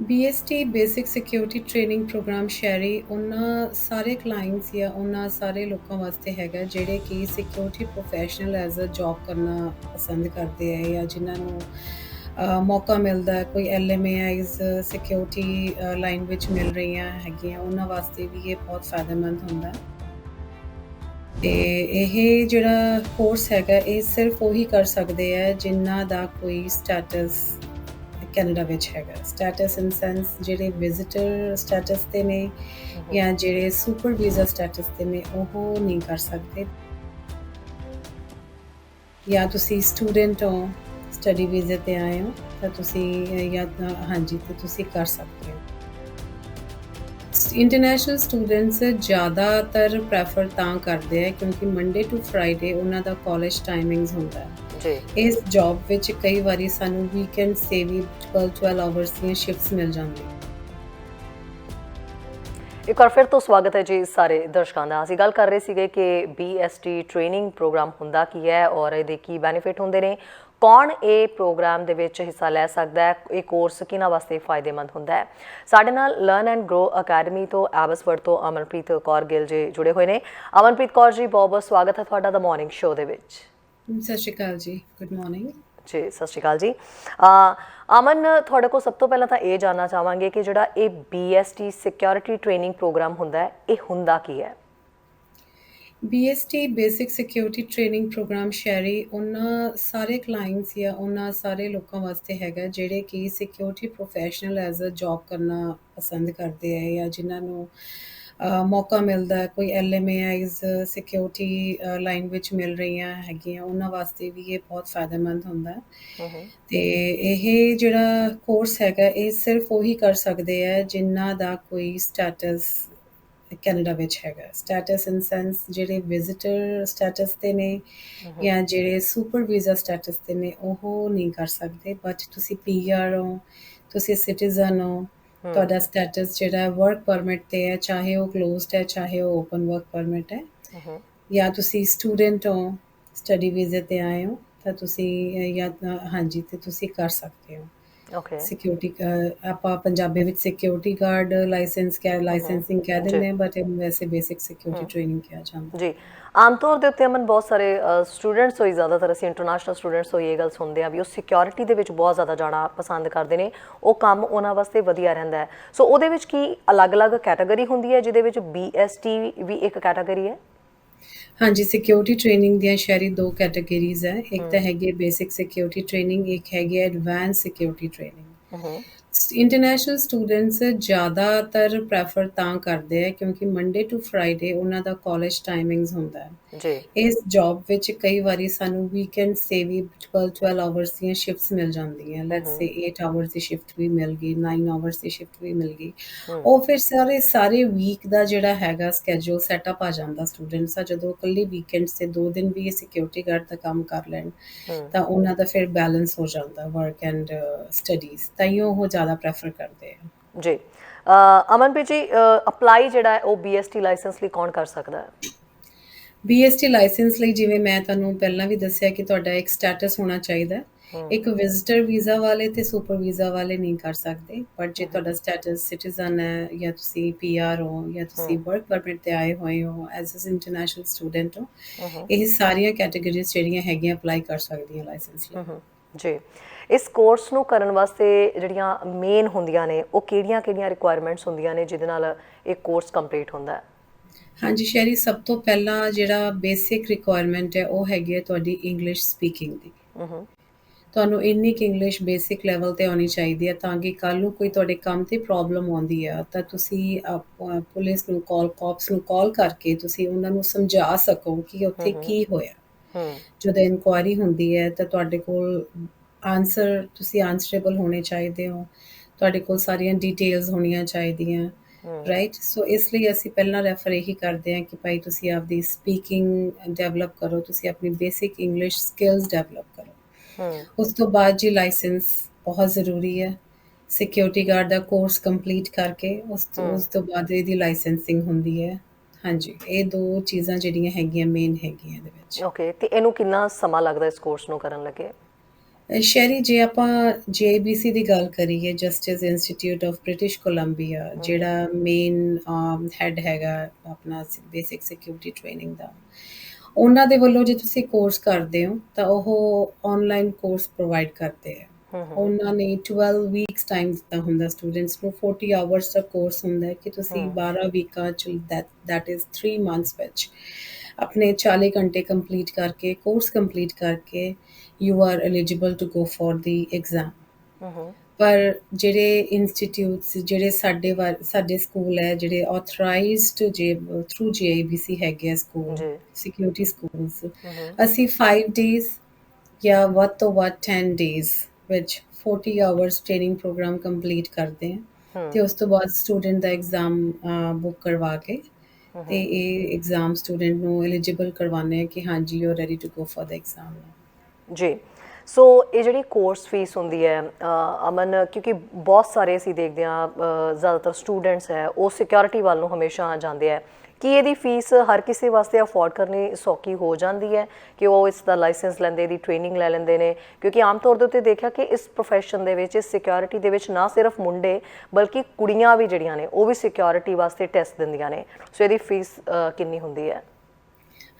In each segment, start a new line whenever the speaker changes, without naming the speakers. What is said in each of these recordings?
BST basic security training program Sharry ਉਹਨਾਂ ਸਾਰੇ clients ਜਾਂ ਉਹਨਾਂ ਸਾਰੇ ਲੋਕਾਂ ਵਾਸਤੇ ਹੈਗਾ ਜਿਹੜੇ ਕਿ security professional as a job ਕਰਨਾ ਪਸੰਦ ਕਰਦੇ ਆ ਜਾਂ ਜਿਨ੍ਹਾਂ ਨੂੰ ਮੌਕਾ ਮਿਲਦਾ ਹੈ, ਕੋਈ ਐਲਐਮਏਆਈਜ਼ ਸਿਕਿਉਰਿਟੀ ਲਾਈਨ ਵਿੱਚ ਮਿਲ ਰਹੀਆਂ ਹੈਗੀਆਂ, ਉਹਨਾਂ ਵਾਸਤੇ ਵੀ ਇਹ ਬਹੁਤ ਫਾਇਦੇਮੰਦ ਹੁੰਦਾ। ਹੈ ਤੇ ਇਹ ਜਿਹੜਾ ਕੋਰਸ ਹੈਗਾ, ਇਹ ਸਿਰਫ ਉਹੀ ਕਰ ਸਕਦੇ ਆ ਜਿਨ੍ਹਾਂ ਦਾ ਕੋਈ ਸਟੇਟਸ ਕੈਨੇਡਾ ਵਿੱਚ ਹੈਗਾ। ਸਟੇਟਸ ਇਨ ਸੈਂਸ ਜਿਹੜੇ ਵਿਜ਼ਿਟਰ ਸਟੇਟਸ ਤੇ ਨੇ ਜਾਂ ਜਿਹੜੇ ਸੁਪਰ ਵੀਜ਼ਾ ਸਟੇਟਸ ਤੇ ਨੇ ਉਹ ਨਹੀਂ ਕਰ ਸਕਦੇ। ਜਾਂ ਤੁਸੀਂ ਸਟੂਡੈਂਟ ਹੋ ਸਟੱਡੀ ਵੀਜ਼ੇ ਤੇ ਆਏ ਹੋ ਤਾਂ ਤੁਸੀਂ ਜਾਂ ਹਾਂਜੀ ਤੇ ਤੁਸੀਂ ਕਰ ਸਕਦੇ ਹੋ। ਇੰਟਰਨੈਸ਼ਨਲ ਸਟੂਡੈਂਟਸ ਜ਼ਿਆਦਾਤਰ ਪ੍ਰੈਫਰ ਤਾਂ ਕਰਦੇ ਆ ਕਿਉਂਕਿ ਮੰਡੇ ਟੂ ਫਰਾਈਡੇ ਉਹਨਾਂ ਦਾ ਕਾਲਜ ਟਾਈਮਿੰਗਸ ਹੁੰਦਾ ਹੈ।
ਜੀ
ਇਸ ਜੌਬ ਵਿੱਚ ਕਈ ਵਾਰੀ ਸਾਨੂੰ ਵੀਕਐਂਡ ਤੇ ਵੀ 12 ਆਵਰਸ ਦੀਆਂ ਸ਼ਿਫਟਸ ਮਿਲ ਜਾਂਦੀਆਂ।
ਇੱਕ ਵਾਰ ਫਿਰ ਤੋਂ ਸਵਾਗਤ ਹੈ ਜੀ ਸਾਰੇ ਦਰਸ਼ਕਾਂ ਦਾ। ਅਸੀਂ ਗੱਲ ਕਰ ਰਹੇ ਸੀਗੇ ਕਿ BST ਟ੍ਰੇਨਿੰਗ ਪ੍ਰੋਗਰਾਮ ਹੁੰਦਾ ਕੀ ਹੈ ਔਰ ਇਹਦੇ ਕੀ ਬੈਨੀਫਿਟ ਹੁੰਦੇ ਨੇ। ਕੌਣ ਇਹ ਪ੍ਰੋਗਰਾਮ ਦੇ ਵਿੱਚ ਹਿੱਸਾ ਲੈ ਸਕਦਾ ਹੈ? ਇਹ ਕੋਰਸ ਕਿਹਨਾਂ ਵਾਸਤੇ ਫਾਇਦੇਮੰਦ ਹੁੰਦਾ ਹੈ? ਸਾਡੇ ਨਾਲ ਲਰਨ ਐਂਡ ਗਰੋ ਅਕੈਡਮੀ ਤੋਂ ਐਬਸਵਰਡ ਤੋਂ ਅਮਨਪ੍ਰੀਤ ਕੌਰ ਗਿੱਲ ਜੀ ਜੁੜੇ ਹੋਏ ਨੇ। ਅਮਨਪ੍ਰੀਤ ਕੌਰ ਜੀ ਬਹੁਤ ਬਹੁਤ ਸਵਾਗਤ ਹੈ ਤੁਹਾਡਾ ਦਾ ਮਾਰਨਿੰਗ ਸ਼ੋਅ ਦੇ ਵਿੱਚ।
ਸਤਿ ਸ਼੍ਰੀ ਅਕਾਲ ਜੀ ਗੁੱਡ ਮਾਰਨਿੰਗ
ਜੀ ਸਤਿ ਸ਼੍ਰੀ ਅਕਾਲ ਜੀ। ਅਮਨ ਤੁਹਾਡੇ ਕੋਲ ਸਭ ਤੋਂ ਪਹਿਲਾਂ ਤਾਂ ਇਹ ਜਾਨਣਾ ਚਾਹਾਂਗੇ ਕਿ ਜਿਹੜਾ ਇਹ BST ਸਿਕਿਉਰਿਟੀ ਟ੍ਰੇਨਿੰਗ ਪ੍ਰੋਗਰਾਮ ਹੁੰਦਾ ਹੈ ਇਹ ਹੁੰਦਾ ਕੀ ਹੈ?
BST basic security training program Sharry ਉਹਨਾਂ ਸਾਰੇ ਕਲਾਇੰਟਸ ਜਾਂ ਉਹਨਾਂ ਸਾਰੇ ਲੋਕਾਂ ਵਾਸਤੇ ਹੈਗਾ ਜਿਹੜੇ ਕਿ security professional as a job ਕਰਨਾ ਪਸੰਦ ਕਰਦੇ ਆ ਜਾਂ ਜਿਨ੍ਹਾਂ ਨੂੰ ਮੌਕਾ ਮਿਲਦਾ ਹੈ ਕੋਈ ਐਲਐਮਏਆਈਜ਼ ਸਿਕਿਉਰਿਟੀ ਲਾਈਨ ਵਿੱਚ ਮਿਲ ਰਹੀਆਂ ਹੈਗੀਆਂ ਉਹਨਾਂ ਵਾਸਤੇ ਵੀ ਇਹ ਬਹੁਤ ਫਾਇਦੇਮੰਦ ਹੁੰਦਾ ਹੈ। ਤੇ ਇਹ ਜਿਹੜਾ ਕੋਰਸ ਹੈਗਾ ਇਹ ਸਿਰਫ ਉਹੀ ਕਰ ਸਕਦੇ ਆ ਜਿਨ੍ਹਾਂ ਦਾ ਕੋਈ ਸਟੇਟਸ ਕੈਨੇਡਾ ਵਿੱਚ ਹੈਗਾ ਸਟੇਟਸ ਇਨ ਸੈਂਸ ਜਿਹੜੇ ਵਿਜ਼ਿਟਰ ਸਟੇਟਸ ਤੇ ਨੇ ਜਾਂ ਜਿਹੜੇ ਸੁਪਰ ਵੀਜ਼ਾ ਸਟੇਟਸ ਤੇ ਨੇ ਉਹ ਨਹੀਂ ਕਰ ਸਕਦੇ ਬਟ ਤੁਸੀਂ ਪੀਆਰ ਹੋ ਤੁਸੀਂ ਸਿਟੀਜ਼ਨ ਹੋ ਤੁਹਾਡਾ ਸਟੇਟਸ ਜਿਹੜਾ ਵਰਕ ਪਰਮਿਟ ਤੇ ਹੈ ਚਾਹੇ ਉਹ ਕਲੋਜ਼ਡ ਹੈ ਚਾਹੇ ਉਹ ਓਪਨ ਵਰਕ ਪਰਮਿਟ ਹੈ। ਜਾਂ ਤੁਸੀਂ ਸਟੂਡੈਂਟ ਹੋ ਸਟੱਡੀ ਵੀਜ਼ੇ ਤੇ ਆਏ ਹੋ ਤਾਂ ਤੁਸੀਂ ਜਾਂ ਹਾਂਜੀ ਤੇ ਤੁਸੀਂ ਕਰ ਸਕਦੇ ਹੋ।
ਓਕੇ
ਸਿਕਿਉਰਿਟੀ ਆਪਾਂ ਪੰਜਾਬੀ ਵਿੱਚ ਸਿਕਿਉਰਿਟੀ ਗਾਰਡ ਲਾਇਸੈਂਸ ਕਹਿ ਲਾਇਸੈਂਸਿੰਗ ਕਹਿ। ਦਿੰਦੇ ਹਾਂ ਬਟ ਵੈਸੇ ਬੇਸਿਕ ਸਿਕਿਉਰਿਟੀ ਟ੍ਰੇਨਿੰਗ ਕਿਹਾ ਜਾਂਦਾ।
ਜੀ। ਆਮ ਤੌਰ ਦੇ ਉੱਤੇ ਅਮਨ ਬਹੁਤ ਸਾਰੇ ਸਟੂਡੈਂਟਸ ਹੋਈ ਜ਼ਿਆਦਾਤਰ ਅਸੀਂ ਇੰਟਰਨੈਸ਼ਨਲ ਸਟੂਡੈਂਟਸ ਹੋਈ ਇਹ ਗੱਲ ਸੁਣਦੇ ਆ ਵੀ ਉਹ ਸਿਕਿਉਰਿਟੀ ਦੇ ਵਿੱਚ ਬਹੁਤ ਜ਼ਿਆਦਾ ਜਾਣਾ ਪਸੰਦ ਕਰਦੇ ਨੇ। ਉਹ ਕੰਮ ਉਹਨਾਂ ਵਾਸਤੇ ਵਧੀਆ ਰਹਿੰਦਾ ਹੈ। ਸੋ ਉਹਦੇ ਵਿੱਚ ਕੀ ਅਲੱਗ-ਅਲੱਗ ਕੈਟਾਗਰੀ ਹੁੰਦੀ ਹੈ ਜਿਹਦੇ ਵਿੱਚ BST ਵੀ ਇੱਕ ਕੈਟਾਗਰੀ ਹੈ?
ਹਾਂਜੀ ਸਿਕਿਉਰਿਟੀ ਟ੍ਰੇਨਿੰਗ ਦੀਆਂ ਸ਼ਹਿਰੀ ਦੋ ਕੈਟਾਗਰੀਜ਼ ਹੈ ਇੱਕ ਤਾਂ ਹੈਗੀ ਬੇਸਿਕ ਸਿਕਿਉਰਿਟੀ ਟ੍ਰੇਨਿੰਗ ਇੱਕ ਹੈਗੀ advance security training international students ਜ਼ਿਆਦਾਤਰ ਪ੍ਰੈਫਰ ਤਾਂ ਕਰਦੇ ਆ ਕਿਉਂਕਿ ਮੰਡੇ ਟੂ ਫਰਾਈਡੇ ਉਹਨਾਂ ਦਾ ਕਾਲਜ ਟਾਈਮਿੰਗਸ ਹੁੰਦਾ ਹੈ।
ਜੀ।
ਇਸ ਜੌਬ ਵਿੱਚ ਕਈ ਵਾਰੀ ਸਾਨੂੰ ਵੀਕਐਂਡ ਤੇ ਵੀ 12 12 ਆਵਰਸ ਦੀਆਂ ਸ਼ਿਫਟਸ ਮਿਲ ਜਾਂਦੀਆਂ। ਲੈਟਸ ਸੇ 8 ਆਵਰਸ ਦੀ ਸ਼ਿਫਟ ਵੀ ਮਿਲ ਗਈ 9 ਆਵਰਸ ਦੀ ਸ਼ਿਫਟ ਵੀ ਮਿਲ ਗਈ। ਉਹ ਫਿਰ ਸਾਰੇ ਸਾਰੇ ਵੀਕ ਦਾ ਜਿਹੜਾ ਹੈਗਾ ਸਕੇਜੂਲ ਸੈਟਅਪ ਆ ਜਾਂਦਾ ਸਟੂਡੈਂਟਸ ਦਾ। ਜਦੋਂ ਇਕੱਲੇ ਵੀਕਐਂਡਸ ਤੇ ਦੋ ਦਿਨ ਵੀ ਸਿਕਿਉਰਿਟੀ ਗਾਰਡ ਦਾ ਕੰਮ ਕਰ ਲੈਣ ਤਾਂ ਉਹਨਾਂ ਦਾ ਫਿਰ ਬੈਲੈਂਸ ਹੋ ਜਾਂਦਾ ਵਰਕ ਐਂਡ ਸਟੱਡੀਜ਼ ਤਾਂ ਹੀ ਉਹ ਜ਼ਿਆਦਾ ਪ੍ਰੈਫਰ ਕਰਦੇ ਆ।
ਜੀ। ਅਮਨਪ੍ਰੀਤ ਜੀ ਅਪਲਾਈ ਜਿਹੜਾ ਹੈ ਉਹ BST ਲਾਇਸੈਂਸ ਲਈ ਕੌਣ ਕਰ ਸਕਦਾ ਹੈ?
ਬੀਐਸਟੀ ਲਾਇਸੈਂਸ ਲਈ ਜਿਵੇਂ ਮੈਂ ਤੁਹਾਨੂੰ ਪਹਿਲਾਂ ਵੀ ਦੱਸਿਆ ਕਿ ਤੁਹਾਡਾ ਇੱਕ ਸਟੇਟਸ ਹੋਣਾ ਚਾਹੀਦਾ ਇੱਕ ਵਿਜ਼ਿਟਰ ਵੀਜ਼ਾ ਵਾਲੇ ਤੇ ਸੁਪਰ ਵੀਜ਼ਾ ਵਾਲੇ ਨਹੀਂ ਕਰ ਸਕਦੇ ਪਰ ਜੇ ਤੁਹਾਡਾ ਸਟੇਟਸ ਸਿਟੀਜ਼ਨ ਹੈ ਜਾਂ ਤੁਸੀਂ ਪੀਆਰ ਹੋ ਜਾਂ ਤੁਸੀਂ ਵਰਕ ਪਰਮਿਟ ਤੇ ਆਏ ਹੋਏ ਹੋ ਐਜ਼ ਅ ਇੰਟਰਨੈਸ਼ਨਲ ਸਟੂਡੈਂਟ ਹੋ ਇਹ ਸਾਰੀਆਂ ਕੈਟਾਗਰੀਜ਼ ਜਿਹੜੀਆਂ ਹੈਗੀਆਂ ਅਪਲਾਈ ਕਰ ਸਕਦੀਆਂ ਲਾਇਸੈਂਸ ਲਈ।
ਜੀ। ਇਸ ਕੋਰਸ ਨੂੰ ਕਰਨ ਵਾਸਤੇ ਜਿਹੜੀਆਂ ਮੇਨ ਹੁੰਦੀਆਂ ਨੇ ਉਹ ਕਿਹੜੀਆਂ-ਕਿਹੜੀਆਂ ਰਿਕੁਆਇਰਮੈਂਟਸ ਹੁੰਦੀਆਂ ਨੇ ਜਿਹਦੇ ਨਾਲ ਇਹ ਕੋਰਸ ਕੰਪਲੀਟ ਹੁੰਦਾ ਹੈ?
ਹਾਂਜੀ ਸ਼ੈਰੀ ਸਭ ਤੋਂ ਪਹਿਲਾਂ ਜਿਹੜਾ ਬੇਸਿਕ ਰਿਕੁਆਇਰਮੈਂਟ ਹੈ ਉਹ ਹੈਗੀ ਹੈ ਤੁਹਾਡੀ ਇੰਗਲਿਸ਼ ਸਪੀਕਿੰਗ ਦੀ। ਤੁਹਾਨੂੰ ਇੰਨੀ ਕਿ ਇੰਗਲਿਸ਼ ਬੇਸਿਕ ਲੈਵਲ ਤੇ ਆਉਣੀ ਚਾਹੀਦੀ ਹੈ ਤਾਂ ਕਿ ਕੱਲ ਨੂੰ ਕੋਈ ਤੁਹਾਡੇ ਕੰਮ ਤੇ ਪ੍ਰੋਬਲਮ ਆਉਂਦੀ ਆ ਤਾਂ ਤੁਸੀਂ ਪੁਲਿਸ ਨੂੰ ਕਾਲ ਕਾਪਸ ਨੂੰ ਕਾਲ ਕਰਕੇ ਤੁਸੀਂ ਉਹਨਾਂ ਨੂੰ ਸਮਝਾ ਸਕੋ ਕਿ ਉੱਥੇ ਕੀ ਹੋਇਆ। ਜਦੋਂ ਇਨਕੁਆਇਰੀ ਹੁੰਦੀ ਹੈ ਤਾਂ ਤੁਹਾਡੇ ਕੋਲ ਆਨਸਰ ਤੁਸੀਂ ਆਨਸਰੇਬਲ ਹੋਣੇ ਚਾਹੀਦੇ ਹੋ। ਤੁਹਾਡੇ ਕੋਲ ਸਾਰੀਆਂ ਡਿਟੇਲਸ ਹੋਣੀਆਂ ਚਾਹੀਦੀਆਂ ਰਾਈਟ ਸੋ ਇਸ ਲਈ ਅਸੀਂ ਪਹਿਲਾਂ ਰੈਫਰ ਇਹੀ ਕਰਦੇ ਹਾਂ ਕਿ ਭਾਈ ਤੁਸੀਂ ਆਪਦੀ ਸਪੀਕਿੰਗ ਡਿਵੈਲਪ ਕਰੋ ਤੁਸੀਂ ਆਪਣੀ ਬੇਸਿਕ ਇੰਗਲਿਸ਼ ਸਕਿੱਲਸ ਡਿਵੈਲਪ ਕਰੋ। ਉਸ ਤੋਂ ਬਾਅਦ ਜੀ ਲਾਇਸੈਂਸ ਬਹੁਤ ਜ਼ਰੂਰੀ ਹੈ। ਸਿਕਿਉਰਿਟੀ ਗਾਰਡ ਦਾ ਕੋਰਸ ਕੰਪਲੀਟ ਕਰਕੇ ਉਸ ਤੋਂ ਉਸ ਤੋਂ ਬਾਅਦ ਇਹਦੀ ਲਾਇਸੈਂਸਿੰਗ ਹੁੰਦੀ ਹੈ। ਹਾਂਜੀ ਇਹ ਦੋ ਚੀਜ਼ਾਂ ਜਿਹੜੀਆਂ ਹੈਗੀਆਂ ਮੇਨ ਹੈਗੀਆਂ ਇਹਦੇ ਵਿੱਚ।
ਓਕੇ ਤੇ ਇਹਨੂੰ ਕਿੰਨਾ ਸਮਾਂ ਲੱਗਦਾ ਇਸ ਕੋਰਸ ਨੂੰ ਕਰਨ ਲੱਗੇ?
ਅ, ਸ਼ਹਿਰੀ ਜੇ ਆਪਾਂ ਜੇਬੀਸੀ ਦੀ ਗੱਲ ਕਰੀਏ Justice Institute of British Columbia ਜਿਹੜਾ ਮੇਨ ਹੈਡ ਹੈਗਾ ਆਪਣਾ ਬੇਸਿਕ ਸਿਕਿਉਰਿਟੀ ਟ੍ਰੇਨਿੰਗ ਦਾ ਉਹਨਾਂ ਦੇ ਵੱਲੋਂ ਜੇ ਤੁਸੀਂ ਕੋਰਸ ਕਰਦੇ ਹੋ ਤਾਂ ਉਹ ਆਨਲਾਈਨ ਕੋਰਸ ਪ੍ਰੋਵਾਈਡ ਕਰਦੇ ਆ। ਉਹਨਾਂ ਨੇ 12 ਵੀਕਸ ਟਾਈਮ ਦਿੱਤਾ ਹੁੰਦਾ ਸਟੂਡੈਂਟਸ ਨੂੰ 40 ਆਵਰਸ ਦਾ ਕੋਰਸ ਹੁੰਦਾ ਕਿ ਤੁਸੀਂ 12 ਵੀਕਾਂ ਚ ਦੈਟ ਇਜ਼ 3 ਮੰਥਸ ਵਿੱਚ। ਆਪਣੇ 40 ਘੰਟੇ ਕੰਪਲੀਟ ਕਰਕੇ ਕੋਰਸ ਕੰਪਲੀਟ ਕਰਕੇ you are eligible to go for the exam ਪਰ ਜਿਹੜੇ ਇੰਸਟੀਚਿਊਟਸ ਜਿਹੜੇ ਸਾਡੇ ਸਾਡੇ ਸਕੂਲ ਹੈ ਜਿਹੜੇ ਆਥੋਰਾਈਜ਼ਡ ਜੇ ਥਰੂ ਜੀਆਈਬੀਸੀ ਹੈਗੇ ਆ ਸਕੂਲ। ਸਿਕਿਉਰਿਟੀ ਸਕੂਲਸ ਅਸੀਂ 5 ਡੇਜ਼ ਜਾਂ ਵੱਧ ਤੋਂ ਵੱਧ 10 ਡੇਜ਼ ਵਿੱਚ 40 ਆਵਰਸ ਟ੍ਰੇਨਿੰਗ ਪ੍ਰੋਗਰਾਮ ਕੰਪਲੀਟ ਕਰਦੇ ਹਾਂ। ਤੇ ਉਸ ਤੋਂ ਬਾਅਦ ਸਟੂਡੈਂਟ ਦਾ ਐਗਜ਼ਾਮ ਬੁੱਕ ਕਰਵਾ ਕੇ ਤੇ ਇਹ ਐਗਜ਼ਾਮ ਸਟੂਡੈਂਟ ਨੂੰ ਐਲੀਜੀਬਲ ਕਰਵਾਉਂਦੇ ਆ ਕਿ ਹਾਂਜੀ you are ready to go for the exam
ਜੀ। ਸੋ ਇਹ ਜਿਹੜੀ ਕੋਰਸ ਫੀਸ ਹੁੰਦੀ ਹੈ ਅਮਨ ਕਿਉਂਕਿ ਬਹੁਤ ਸਾਰੇ ਅਸੀਂ ਦੇਖਦੇ ਹਾਂ ਅ, ਜ਼ਿਆਦਾਤਰ ਸਟੂਡੈਂਟਸ ਹੈ ਉਹ ਸਿਕਿਉਰਿਟੀ ਵੱਲ ਨੂੰ ਹਮੇਸ਼ਾ ਜਾਂਦੇ ਆ ਕੀ ਇਹਦੀ ਫੀਸ ਹਰ ਕਿਸੇ ਵਾਸਤੇ ਅਫੋਰਡ ਕਰਨੀ ਸੌਖੀ ਹੋ ਜਾਂਦੀ ਹੈ ਕਿ ਉਹ ਇਸ ਦਾ ਲਾਇਸੈਂਸ ਲੈਂਦੇ ਇਹਦੀ ਟ੍ਰੇਨਿੰਗ ਲੈ ਲੈਂਦੇ ਨੇ? ਕਿਉਂਕਿ ਆਮ ਤੌਰ ਦੇ ਉੱਤੇ ਦੇਖਿਆ ਕਿ ਇਸ profession ਦੇ ਵਿੱਚ ਇਸ ਸਿਕਿਉਰਿਟੀ ਦੇ ਵਿੱਚ ਨਾ ਸਿਰਫ ਮੁੰਡੇ ਬਲਕਿ ਕੁੜੀਆਂ ਵੀ ਜਿਹੜੀਆਂ ਨੇ ਉਹ ਵੀ ਸਿਕਿਉਰਿਟੀ ਵਾਸਤੇ ਟੈਸਟ ਦਿੰਦੀਆਂ ਨੇ। ਸੋ ਇਹਦੀ ਫੀਸ ਕਿੰਨੀ ਹੁੰਦੀ ਹੈ?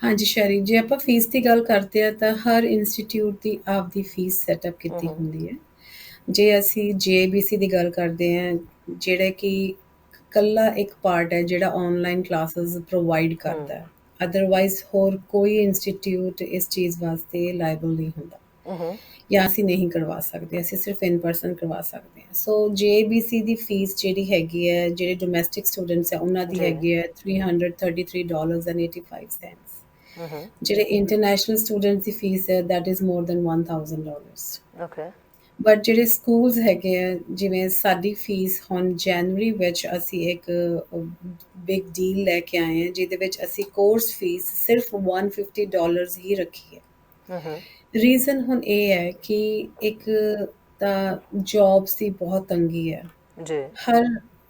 ਹਾਂਜੀ ਸ਼ਰੀ ਜੇ ਆਪਾਂ ਫੀਸ ਦੀ ਗੱਲ ਕਰਦੇ ਆ ਤਾਂ ਹਰ ਇੰਸਟੀਚਿਊਟ ਦੀ ਆਪਦੀ ਫੀਸ ਸੈਟਅਪ ਕੀਤੀ ਹੁੰਦੀ ਹੈ। ਜੇ ਅਸੀਂ ਜੀਏਬੀਸੀ ਦੀ ਗੱਲ ਕਰਦੇ ਆ ਜਿਹੜਾ ਕਿ ਕੱਲਾ ਇੱਕ ਪਾਰਟ ਹੈ ਜਿਹੜਾ ਆਨਲਾਈਨ ਕਲਾसेस ਪ੍ਰੋਵਾਈਡ ਕਰਦਾ ਹੈ। ਅਦਰਵਾਈਜ਼ ਹੋਰ ਕੋਈ ਇੰਸਟੀਚਿਊਟ ਇਸ ਚੀਜ਼ ਵਾਸਤੇ ਲਾਇਬਲ ਨਹੀਂ ਹੁੰਦਾ।
ਹੂੰ
ਜਾਂ ਅਸੀਂ ਨਹੀਂ ਕਰਵਾ ਸਕਦੇ ਅਸੀਂ ਸਿਰਫ ਇਨ ਪਰਸਨ ਕਰਵਾ ਸਕਦੇ ਹਾਂ। ਸੋ ਜੀਏਬੀਸੀ ਦੀ ਫੀਸ ਜਿਹੜੀ ਹੈਗੀ ਹੈ ਜਿਹੜੇ ਡੋਮੈਸਟਿਕ ਸਟੂਡੈਂਟਸ ਹੈ ਉਹਨਾਂ ਦੀ। ਹੈਗੀ ਹੈ 333.85
ਹੂੰ
ਜਿਹੜੇ ਇੰਟਰਨੈਸ਼ਨਲ ਸਟੂਡੈਂਟਸ ਦੀ ਫੀਸ ਹੈ that is more than 1000 dollars
okay
but ਜਿਹੜੇ ਸਕੂਲਸ ਹੈਗੇ ਆ ਜਿਵੇਂ ਸਾਡੀ ਫੀਸ ਹੁਣ ਜਨਵਰੀ ਵਿੱਚ ਅਸੀਂ ਇੱਕ ਬਿਗ ਡੀਲ ਲੈ ਕੇ ਆਏ ਹਾਂ ਜਿਹਦੇ ਵਿੱਚ ਅਸੀਂ ਕੋਰਸ ਫੀਸ ਸਿਰਫ 150 ਡਾਲਰਸ ਹੀ ਰੱਖੀ ਹੈ।
ਹੂੰ
ਰੀਜ਼ਨ ਹੁਣ ਇਹ ਹੈ ਕਿ ਇੱਕ ਤਾਂ ਜੌਬਸ ਦੀ ਬਹੁਤ ਤੰਗੀ ਹੈ।
ਜੀ।
ਹਰ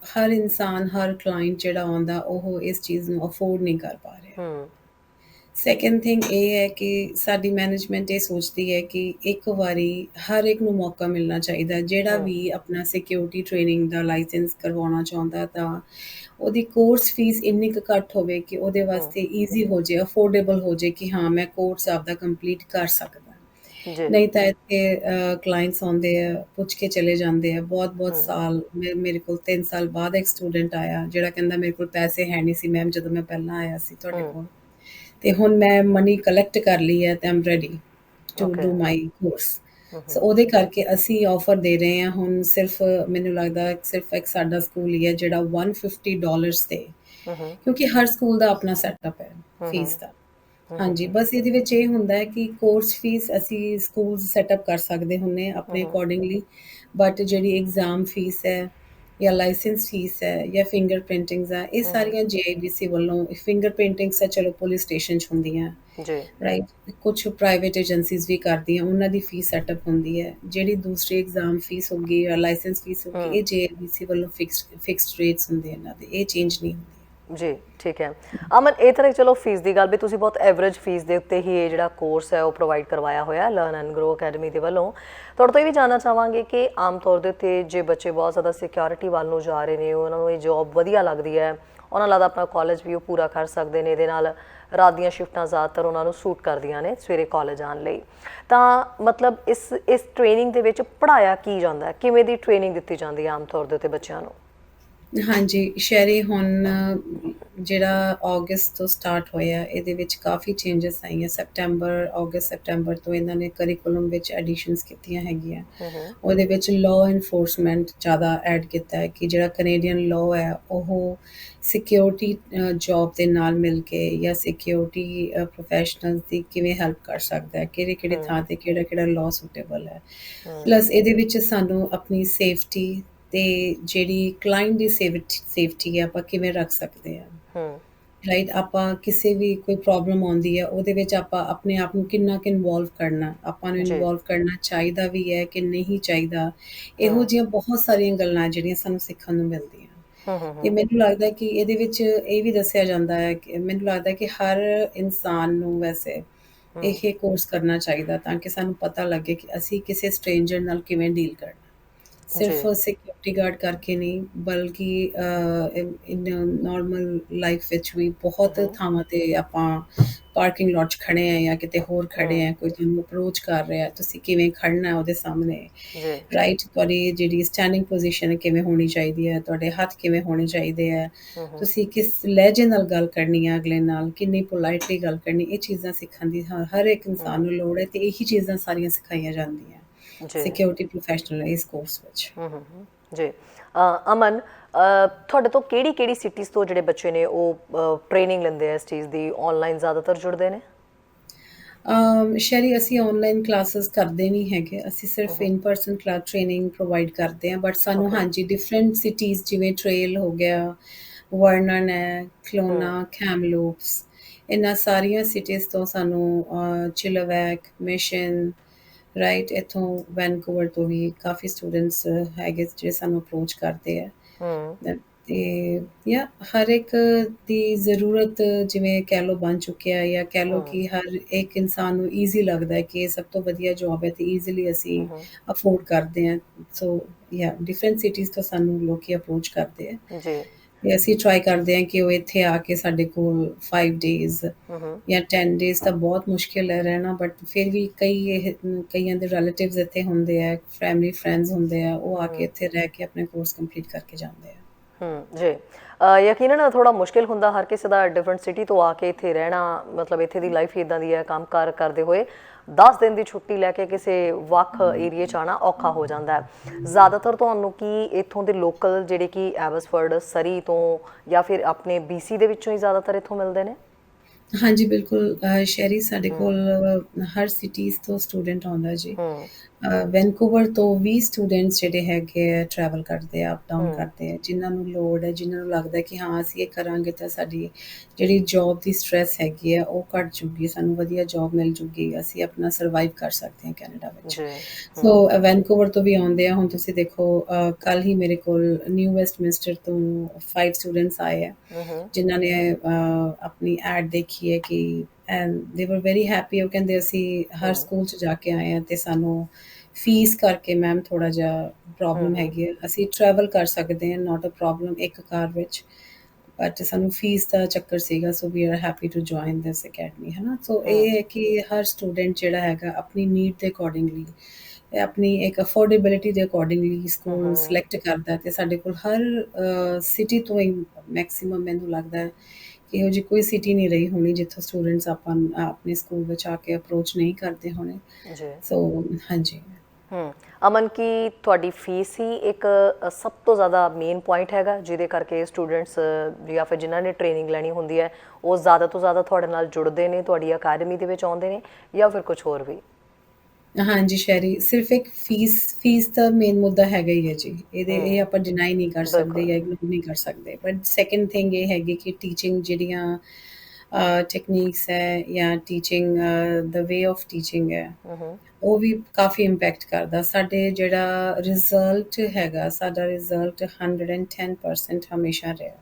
ਹਰ ਇਨਸਾਨ ਹਰ ਕਲਾਇੰਟ ਜਿਹੜਾ ਆਉਂਦਾ ਉਹ ਇਸ ਚੀਜ਼ ਨੂੰ ਅਫੋਰਡ ਨਹੀਂ ਕਰ ਪਾ ਰਿਹਾ।
ਹੂੰ
ਸੈਕੰਡ ਥਿੰਗ ਇਹ ਹੈ ਕਿ ਸਾਡੀ ਮੈਨੇਜਮੈਂਟ ਇਹ ਸੋਚਦੀ ਹੈ ਕਿ ਇੱਕ ਵਾਰੀ ਹਰ ਇੱਕ ਨੂੰ ਮੌਕਾ ਮਿਲਣਾ ਚਾਹੀਦਾ ਜਿਹੜਾ ਵੀ ਆਪਣਾ ਸਿਕਿਉਰਿਟੀ ਟ੍ਰੇਨਿੰਗ ਦਾ ਲਾਇਸੈਂਸ ਕਰਵਾਉਣਾ ਚਾਹੁੰਦਾ ਤਾਂ ਉਹਦੀ ਕੋਰਸ ਫੀਸ ਇੰਨੀ ਕੁ ਘੱਟ ਹੋਵੇ ਕਿ ਉਹਦੇ ਵਾਸਤੇ ਈਜ਼ੀ ਹੋ ਜਾਏ ਅਫੋਰਡੇਬਲ ਹੋ ਜਾਏ ਕਿ ਹਾਂ ਮੈਂ ਕੋਰਸ ਆਪਦਾ ਕੰਪਲੀਟ ਕਰ ਸਕਦਾ। ਨਹੀਂ ਤਾਂ ਇੱਥੇ ਕਲਾਇੰਟਸ ਆਉਂਦੇ ਆ ਪੁੱਛ ਕੇ ਚਲੇ ਜਾਂਦੇ ਆ। ਬਹੁਤ ਬਹੁਤ ਸਾਲ ਮੇਰੇ ਕੋਲ 3 ਸਾਲ ਬਾਅਦ ਇੱਕ ਸਟੂਡੈਂਟ ਆਇਆ ਜਿਹੜਾ ਕਹਿੰਦਾ ਮੇਰੇ ਕੋਲ ਪੈਸੇ ਹੈ ਨਹੀਂ ਸੀ ਮੈਮ ਜਦੋਂ ਮੈਂ ਪਹਿਲਾਂ ਆਇਆ ਸੀ ਤੁਹਾਡੇ ਕੋਲ। ਤੇ ਹੁਣ ਮੈਂ ਮਨੀ ਕਲੈਕਟ ਕਰ ਲਈ ਹੈ ਤੇ I'm ready to. Do my course so ਉਹਦੇ ਕਰਕੇ ਅਸੀਂ ਆਫਰ ਦੇ ਰਹੇ ਹਾਂ ਹੁਣ ਸਿਰਫ ਮੈਨੂੰ ਲੱਗਦਾ ਸਿਰਫ ਇੱਕ ਸਾਡਾ ਸਕੂਲ ਹੀ ਹੈ ਜਿਹੜਾ 150 ਡਾਲਰਸ ਤੇ
ਹੂੰ
ਕਿਉਂਕਿ ਹਰ ਸਕੂਲ ਦਾ ਆਪਣਾ ਸੈਟਅਪ ਹੈ ਫੀਸ ਦਾ। ਹਾਂਜੀ ਬਸ ਇਹਦੇ ਵਿੱਚ ਇਹ ਹੁੰਦਾ ਹੈ ਕਿ ਕੋਰਸ ਫੀਸ ਅਸੀਂ ਸਕੂਲ ਸੈਟਅਪ ਕਰ ਸਕਦੇ ਹੁੰਨੇ ਆਪਣੇ ਅਕੋਰਡਿੰਗਲੀ ਬਟ ਜਿਹੜੀ ਐਗਜ਼ਾਮ ਫੀਸ ਹੈ ਜਾਂ ਲਾਇਸੈਂਸ ਫੀਸ ਹੈ ਜਾਂ ਫਿੰਗਰ ਪ੍ਰਿੰਟਿੰਗਸ ਹੈ ਇਹ ਸਾਰੀਆਂ ਜੀਆਈਬੀਸੀ ਵੱਲੋਂ ਫਿੰਗਰ ਪ੍ਰਿੰਟਿੰਗਸ ਹੈ ਚਲੋ ਪੁਲਿਸ ਸਟੇਸ਼ਨ 'ਚ ਹੁੰਦੀਆਂ।
ਜੀ।
ਰਾਈਟ ਕੁਝ ਪ੍ਰਾਈਵੇਟ ਏਜੰਸੀਜ਼ ਵੀ ਕਰਦੀਆਂ ਉਹਨਾਂ ਦੀ ਫੀਸ ਸੈਟਅਪ ਹੁੰਦੀ ਹੈ। ਜਿਹੜੀ ਦੂਸਰੀ ਐਗਜ਼ਾਮ ਫੀਸ ਹੋਗੀ ਜਾਂ ਲਾਇਸੈਂਸ ਫੀਸ ਹੋਗੀ ਇਹ ਜੀਆਈਬੀਸੀ ਵੱਲੋਂ ਫਿਕਸਡ ਫਿਕਸਡ ਰੇਟਸ ਹੁੰਦੇ ਇਹਨਾਂ ਦੇ ਇਹ ਚੇਂਜ ਨਹੀਂ ਹੁੰਦੇ।
ਜੀ, ਠੀਕ ਹੈ। ਅਮਨ, ਇਹ ਤਰ੍ਹਾਂ ਚਲੋ ਫੀਸ ਦੀ ਗੱਲ ਵੀ ਤੁਸੀਂ ਬਹੁਤ ਐਵਰੇਜ ਫੀਸ ਦੇ ਉੱਤੇ ਹੀ ਇਹ ਜਿਹੜਾ ਕੋਰਸ ਹੈ ਉਹ ਪ੍ਰੋਵਾਈਡ ਕਰਵਾਇਆ ਹੋਇਆ ਲਰਨ ਐਂਡ ਗਰੋ ਅਕੈਡਮੀ ਦੇ ਵੱਲੋਂ। ਤੁਹਾਡੇ ਤੋਂ ਇਹ ਵੀ ਜਾਣਨਾ ਚਾਹਾਂਗੇ ਕਿ ਆਮ ਤੌਰ ਦੇ ਉੱਤੇ ਜੇ ਬੱਚੇ ਬਹੁਤ ਜ਼ਿਆਦਾ ਸਿਕਿਉਰਿਟੀ ਵੱਲ ਨੂੰ ਜਾ ਰਹੇ ਨੇ, ਉਹਨਾਂ ਨੂੰ ਇਹ ਜੌਬ ਵਧੀਆ ਲੱਗਦੀ ਹੈ, ਉਹਨਾਂ ਲੱਗਦਾ ਆਪਣਾ ਕਾਲਜ ਵੀ ਉਹ ਪੂਰਾ ਕਰ ਸਕਦੇ ਨੇ, ਇਹਦੇ ਨਾਲ ਰਾਤ ਦੀਆਂ ਸ਼ਿਫਟਾਂ ਜ਼ਿਆਦਾਤਰ ਉਹਨਾਂ ਨੂੰ ਸੂਟ ਕਰਦੀਆਂ ਨੇ ਸਵੇਰੇ ਕਾਲਜ ਆਉਣ ਲਈ। ਤਾਂ ਮਤਲਬ ਇਸ ਇਸ ਟ੍ਰੇਨਿੰਗ ਦੇ ਵਿੱਚ ਪੜਾਇਆ ਕੀ ਜਾਂਦਾ ਹੈ? ਕਿਵੇਂ ਦੀ ਟ੍ਰੇਨਿੰਗ ਦਿੱਤੀ ਜਾਂਦੀ ਹੈ ਆਮ ਤੌਰ ਦੇ ਉੱਤੇ ਬੱਚਿਆਂ ਨੂੰ?
ਹਾਂਜੀ ਸ਼ਹਿਰੀ ਹੁਣ ਜਿਹੜਾ ਅਗਸਤ ਤੋਂ ਸਟਾਰਟ ਹੋਇਆ ਇਹਦੇ ਵਿੱਚ ਕਾਫੀ ਚੇਂਜਸ ਆਈਆਂ। ਸੈਪਟੈਂਬਰ ਅਗਸਤ ਸੈਪਟੈਂਬਰ ਤੋਂ ਇਹਨਾਂ ਨੇ ਕਰਿਕੂਲਮ ਵਿੱਚ ਐਡੀਸ਼ਨਸ ਕੀਤੀਆਂ ਹੈਗੀਆਂ। ਉਹਦੇ ਵਿੱਚ ਲਾਅ ਐਨਫੋਰਸਮੈਂਟ ਜ਼ਿਆਦਾ ਐਡ ਕੀਤਾ ਹੈ ਕਿ ਜਿਹੜਾ ਕੈਨੇਡੀਅਨ ਲਾਅ ਹੈ ਉਹ ਸਿਕਿਉਰਿਟੀ ਜੌਬ ਦੇ ਨਾਲ ਮਿਲ ਕੇ ਜਾਂ ਸਿਕਿਉਰਿਟੀ ਪ੍ਰੋਫੈਸ਼ਨਲਸ ਦੀ ਕਿਵੇਂ ਹੈਲਪ ਕਰ ਸਕਦਾ ਹੈ ਕਿਹੜੇ ਕਿਹੜੇ ਥਾਂ ਤੇ ਕਿਹੜਾ ਕਿਹੜਾ ਲਾਅ ਸੁਟੇਬਲ ਹੈ। ਪਲੱਸ ਇਹਦੇ ਵਿੱਚ ਸਾਨੂੰ ਆਪਣੀ ਸੇਫਟੀ ਤੇ ਜਿਹੜੀ ਕਲਾਇੰਟ ਦੀ ਸੇਫਟੀ ਹੈ ਆਪਾਂ ਕਿਵੇਂ ਰੱਖ ਸਕਦੇ ਹਾਂ
ਹੂੰ।
ਰਾਈਟ ਆਪਾਂ ਕਿਸੇ ਵੀ ਕੋਈ ਪ੍ਰੋਬਲਮ ਆਉਂਦੀ ਹੈ ਉਹਦੇ ਵਿੱਚ ਆਪਾਂ ਆਪਣੇ ਆਪ ਨੂੰ ਕਿੰਨਾ ਕਿ ਇਨਵੋਲਵ ਕਰਨਾ ਆਪਾਂ ਨੂੰ। ਇਨਵੋਲਵ ਕਰਨਾ ਚਾਹੀਦਾ ਵੀ ਹੈ ਕਿ ਨਹੀਂ ਚਾਹੀਦਾ? ਇਹੋ ਜਿਹੀਆਂ ਬਹੁਤ ਸਾਰੀਆਂ ਗੱਲਾਂ ਜਿਹੜੀਆਂ ਸਾਨੂੰ ਸਿੱਖਣ ਨੂੰ ਮਿਲਦੀਆਂ। ਤੇ ਮੈਨੂੰ ਲੱਗਦਾ ਕਿ ਇਹਦੇ ਵਿੱਚ ਇਹ ਵੀ ਦੱਸਿਆ ਜਾਂਦਾ ਹੈ ਕਿ ਮੈਨੂੰ ਲੱਗਦਾ ਕਿ ਹਰ ਇਨਸਾਨ ਨੂੰ ਵੈਸੇ ਇਹ ਕੋਰਸ ਕਰਨਾ ਚਾਹੀਦਾ ਤਾਂ ਕਿ ਸਾਨੂੰ ਪਤਾ ਲੱਗੇ ਕਿ ਅਸੀਂ ਕਿਸੇ ਸਟ੍ਰੇਂਜਰ ਨਾਲ ਕਿਵੇਂ ਡੀਲ ਕਰਨਾ। ਸਿਰਫ ਸਿਕਿਉਰਿਟੀ ਗਾਰਡ ਕਰਕੇ ਨਹੀਂ ਬਲਕਿ ਇਨ ਨਾਰਮਲ ਲਾਈਫ ਵਿੱਚ ਵੀ ਬਹੁਤ ਥਾਵਾਂ ਤੇ ਆਪਾਂ ਪਾਰਕਿੰਗ ਲੋਟ 'ਚ ਖੜੇ ਆ ਜਾਂ ਕਿਤੇ ਹੋਰ ਖੜੇ
ਹਮ।
ਆ ਕੋਈ ਤੁਹਾਨੂੰ ਅਪਰੋਚ ਕਰ ਰਿਹਾ ਤੁਸੀਂ ਕਿਵੇਂ ਖੜਨਾ ਹੈ ਉਹਦੇ ਸਾਹਮਣੇ?
ਜੀ।
ਰਾਈਟ ਤੁਹਾਡੀ ਜਿਹੜੀ ਸਟੈਂਡਿੰਗ ਪੋਜੀਸ਼ਨ ਕਿਵੇਂ ਹੋਣੀ ਚਾਹੀਦੀ ਹੈ ਤੁਹਾਡੇ ਹੱਥ ਕਿਵੇਂ ਹੋਣੇ ਚਾਹੀਦੇ ਹੈ?
ਹਮ
ਤੁਸੀਂ ਕਿਸ ਲਹਿਜੇ ਨਾਲ ਗੱਲ ਕਰਨੀ ਹੈ ਅਗਲੇ ਨਾਲ? ਕਿੰਨੀ ਪੋਲਾਈਟਲੀ ਗੱਲ ਕਰਨੀ? ਇਹ ਚੀਜ਼ਾਂ ਸਿੱਖਣ ਦੀ ਹ- ਹਰ ਇੱਕ ਇਨਸਾਨ ਨੂੰ ਲੋੜ ਹੈ ਤੇ ਇਹੀ ਚੀਜ਼ਾਂ ਸਾਰੀਆਂ ਸਿਖਾਈਆਂ ਜਾਂਦੀਆਂ। ਸਿਕਿਉਰਿਟੀ ਪ੍ਰੋਫੈਸ਼ਨਲ ਇਸ ਕੋਰਸ ਵਿੱਚ
ਜੀ ਅਮਨ ਤੁਹਾਡੇ ਤੋਂ ਕਿਹੜੀ ਕਿਹੜੀ ਸਿਟੀਜ਼ ਤੋਂ ਜਿਹੜੇ ਬੱਚੇ ਨੇ ਉਹ ਟ੍ਰੇਨਿੰਗ ਲੈਂਦੇ ਆ ਇਸ ਚੀਜ਼ ਦੀ ਆਨਲਾਈਨ ਜ਼ਿਆਦਾਤਰ ਜੁੜਦੇ ਨੇ
ਅਮ ਸ਼ੈਰੀ ਅਸੀਂ ਆਨਲਾਈਨ ਕਲਾਸਿਸ ਕਰਦੇ ਨਹੀਂ ਹੈਗੇ ਅਸੀਂ ਸਿਰਫ in person class training provide ਕਰਦੇ ਹਾਂ ਬਟ ਸਾਨੂੰ ਹਾਂਜੀ ਡਿਫਰੈਂਟ ਸਿਟੀਜ਼ ਜਿਵੇਂ ਟ੍ਰੇਲ ਹੋ ਗਿਆ ਵਰਨਨ ਹੈ ਕਲੋਨਾ ਕੈਮਲੂਪਸ ਇਹਨਾਂ ਸਾਰੀਆਂ ਸਿਟੀਜ਼ ਤੋਂ ਸਾਨੂੰ ਚਿਲਵੈਕ ਮਿਸ਼ਨ ਰਾਈਟ ਇੱਥੋਂ ਵੈਨਕੂਵਰ ਤੋਂ ਵੀ ਕਾਫੀ ਸਟੂਡੈਂਟਸ ਹੈਗੇ ਜਿਹੜੇ ਸਾਨੂੰ ਅਪਰੋਚ ਕਰਦੇ ਆ।
ਹਮ
ਤੇ ਯਾ ਹਰ ਇੱਕ ਦੀ ਜ਼ਰੂਰਤ ਜਿਵੇਂ ਕਹਿ ਲਓ ਬਣ ਚੁੱਕਿਆ ਜਾਂ ਕਹਿ
ਹਮ
ਕਿ ਹਰ ਇੱਕ ਇਨਸਾਨ ਨੂੰ ਈਜ਼ੀ ਲੱਗਦਾ ਹੈ ਕਿ ਇਹ ਸਭ ਤੋਂ ਵਧੀਆ ਜੌਬ ਹੈ ਤੇ ਈਜ਼ੀਲੀ ਅਸੀਂ ਅਫੋਰਡ ਕਰਦੇ ਹਾਂ। ਸੋ ਯਾ ਡਿਫਰੈਂਟ ਸਿਟੀਜ਼ ਤੋਂ ਸਾਨੂੰ ਲੋਕੀ ਅਪਰੋਚ ਕਰਦੇ ਆ।
ਜੀ।
ਤੇ ਅਸੀਂ ਟਰਾਈ ਕਰਦੇ ਹਾਂ ਕਿ ਉਹ ਇੱਥੇ ਆ ਕੇ ਸਾਡੇ ਕੋਲ 5 ਡੇਜ਼ ਜਾਂ 10 ਡੇਜ਼ ਤਾਂ ਬਹੁਤ ਮੁਸ਼ਕਿਲ ਹੈ ਰਹਿਣਾ ਬਟ ਫਿਰ ਵੀ ਕਈ ਇਹ ਕਈਆਂ ਦੇ ਰਿਲੇਟਿਵਸ ਇੱਥੇ ਹੁੰਦੇ ਆ ਫੈਮਿਲੀ ਫਰੈਂਡਸ ਹੁੰਦੇ ਆ ਉਹ ਆ ਕੇ
ਹਮ।
ਇੱਥੇ ਰਹਿ ਕੇ ਆਪਣੇ ਕੋਰਸ ਕੰਪਲੀਟ ਕਰਕੇ ਜਾਂਦੇ ਆ।
ਹਮ ਜੀ। ਅ, ਯਕੀਨਨ ਥੋੜਾ ਮੁਸ਼ਕਿਲ ਹੁੰਦਾ ਹਰ ਕਿਸੇ ਦਾ ਡਿਫਰੈਂਟ ਸਿਟੀ ਤੋਂ ਆ ਕੇ ਇੱਥੇ ਰਹਿਣਾ ਮਤਲਬ ਇੱਥੇ ਦੀ ਲਾਈਫ ਇਦਾਂ ਦੀ ਹੈ ਕੰਮਕਾਰ ਕਰਦੇ ਹੋਏ। 10 ਦਿਨ ਦੀ ਛੁੱਟੀ ਲੈ ਕੇ ਕਿਸੇ ਵੱਖ ਏਰੀਏ 'ਚ ਆਣਾ ਔਖਾ ਹੋ ਜਾਂਦਾ ਹੈ। ਜ਼ਿਆਦਾਤਰ ਤੁਹਾਨੂੰ ਕੀ ਇੱਥੋਂ ਦੇ ਲੋਕਲ ਜਿਹੜੇ ਕਿ ਐਬਸਫਰਡ ਸਰੀ ਤੋਂ ਜਾਂ ਫਿਰ ਆਪਣੇ ਬੀਸੀ ਦੇ ਵਿੱਚੋਂ ਹੀ ਜ਼ਿਆਦਾਤਰ ਇੱਥੋਂ ਮਿਲਦੇ ਨੇ?
ਹਾਂਜੀ ਬਿਲਕੁਲ ਸ਼ਹਿਰੀ ਸਾਡੇ ਕੋਲ ਹਰ ਸਿਟੀਜ਼ ਤੋਂ ਸਟੂਡੈਂਟ ਆਉਂਦਾ ਜੀ। ਵੈਨਕੂਵਰ ਤੋਂ ਵੀ ਸਟੂਡੈਂਟਸ ਜਿਹੜੇ ਹੈਗੇ ਆ ਟਰੈਵਲ ਕਰਦੇ ਆ ਅਪ ਡਾਊਨ ਕਰਦੇ ਆ ਜਿਨ੍ਹਾਂ ਨੂੰ ਲੋੜ ਹੈ ਜਿਨ੍ਹਾਂ ਨੂੰ ਲੱਗਦਾ ਕਿ ਹਾਂ ਅਸੀਂ ਇਹ ਕਰਾਂਗੇ ਤਾਂ ਸਾਡੀ ਜਿਹੜੀ ਜੌਬ ਦੀ ਸਟ੍ਰੈਸ ਹੈਗੀ ਆ ਉਹ ਘਟ ਜੂਗੀ ਸਾਨੂੰ ਵਧੀਆ ਜੌਬ ਮਿਲ ਜੂਗੀ ਅਸੀਂ ਆਪਣਾ ਸਰਵਾਈਵ ਕਰ ਸਕਦੇ ਹਾਂ ਕੈਨੇਡਾ ਵਿੱਚ। ਸੋ ਵੈਨਕੂਵਰ ਤੋਂ ਵੀ ਆਉਂਦੇ ਆ ਹੁਣ ਤੁਸੀਂ ਦੇਖੋ ਕੱਲ ਹੀ ਮੇਰੇ ਕੋਲ ਨਿਊ ਵੈਸਟਮਿੰਸਟਰ ਤੋਂ 5 ਸਟੂਡੈਂਟਸ ਆਏ ਆ ਜਿਨ੍ਹਾਂ ਨੇ ਆਪਣੀ ਐਡ ਦੇਖੀ ਹੈ ਕਿ ਐਂਡ ਦੇ ਵਰ ਵੈਰੀ ਹੈਪੀ ਉਹ ਕਹਿੰਦੇ ਅਸੀਂ ਹਰ ਸਕੂਲ 'ਚ ਜਾ ਕੇ ਆਏ ਆ ਤੇ ਸਾਨੂੰ ਫੀਸ ਕਰਕੇ ਮੈਮ ਥੋੜਾ ਜਿਹਾ ਪ੍ਰੋਬਲਮ ਹੈਗੀ ਹੈ। ਅਸੀਂ ਟਰੈਵਲ ਕਰ ਸਕਦੇ ਹਾਂ ਨਾਟ ਅ ਪ੍ਰੋਬਲਮ ਇੱਕ ਕਾਰ ਵਿੱਚ ਬਟ ਸਾਨੂੰ ਫੀਸ ਦਾ ਚੱਕਰ ਸੀਗਾ so we are happy to join this academy ਹੈ ਨਾ ਸੋ ਇਹ ਹੈ ਕਿ ਹਰ ਸਟੂਡੈਂਟ ਜਿਹੜਾ ਹੈਗਾ ਆਪਣੀ ਨੀਡ ਦੇ ਅਕੋਰਡਿੰਗਲੀ ਆਪਣੀ ਇੱਕ ਅਫੋਰਡੇਬਿਲਿਟੀ ਦੇ ਅਕੋਰਡਿੰਗਲੀ ਸਕੂਲ ਸਿਲੈਕਟ ਕਰਦਾ ਤੇ ਸਾਡੇ ਕੋਲ ਹਰ ਸਿਟੀ ਤੋਂ ਮੈਕਸਿਮਮ ਮੈਨੂੰ ਲੱਗਦਾ ਹੈ ਇਹੋ ਜਿਹੀ ਕੋਈ ਸਿਟੀ ਨਹੀਂ ਰਹੀ ਹੋਣੀ ਜਿੱਥੋਂ ਸਟੂਡੈਂਟਸ ਆਪਾਂ ਆਪਣੇ ਸਕੂਲ ਵਿੱਚ ਆ ਕੇ ਅਪਰੋਚ ਨਹੀਂ ਕਰਦੇ ਹੋਣੇ।
ਜੀ।
ਸੋ ਹਾਂਜੀ।
ਹਮ ਅਮਨ ਕੀ ਤੁਹਾਡੀ ਫੀਸ ਹੀ ਇੱਕ ਸਭ ਤੋਂ ਜ਼ਿਆਦਾ ਮੇਨ ਪੁਆਇੰਟ ਹੈਗਾ ਜਿਹਦੇ ਕਰਕੇ ਸਟੂਡੈਂਟਸ ਜਾਂ ਫਿਰ ਜਿਨ੍ਹਾਂ ਨੇ ਟ੍ਰੇਨਿੰਗ ਲੈਣੀ ਹੁੰਦੀ ਹੈ ਉਹ ਜ਼ਿਆਦਾ ਤੋਂ ਜ਼ਿਆਦਾ ਤੁਹਾਡੇ ਨਾਲ ਜੁੜਦੇ ਨੇ ਤੁਹਾਡੀ ਅਕੈਡਮੀ ਦੇ ਵਿੱਚ ਆਉਂਦੇ ਨੇ ਜਾਂ ਫਿਰ ਕੁਝ ਹੋਰ ਵੀ?
ਹਾਂਜੀ ਸ਼ੈਰੀ ਸਿਰਫ ਇੱਕ ਫੀਸ ਫੀਸ ਦਾ ਮੇਨ ਮੁੱਦਾ ਹੈਗਾ ਹੀ ਹੈ ਜੀ। ਇਹਦੇ ਇਹ ਆਪਾਂ ਡਿਨਾਈ ਨਹੀਂ ਕਰ ਸਕਦੇ ਜਾਂ ਇਗਨੋਰ ਨਹੀਂ ਕਰ ਸਕਦੇ। ਬਟ ਸੈਕੰਡ ਥਿੰਗ ਇਹ ਹੈਗੀ ਕਿ ਟੀਚਿੰਗ ਜਿਹੜੀਆਂ ਟੈਕਨੀਕਸ ਹੈ ਜਾਂ ਟੀਚਿੰਗ ਦਾ ਵੇ ਆਫ ਟੀਚਿੰਗ ਹੈ ਉਹ ਵੀ ਕਾਫੀ ਇੰਪੈਕਟ ਕਰਦਾ। ਸਾਡੇ ਜਿਹੜਾ ਰਿਜ਼ਲਟ ਹੈਗਾ ਸਾਡਾ ਰਿਜ਼ਲਟ 110% ਹਮੇਸ਼ਾ ਰਿਹਾ।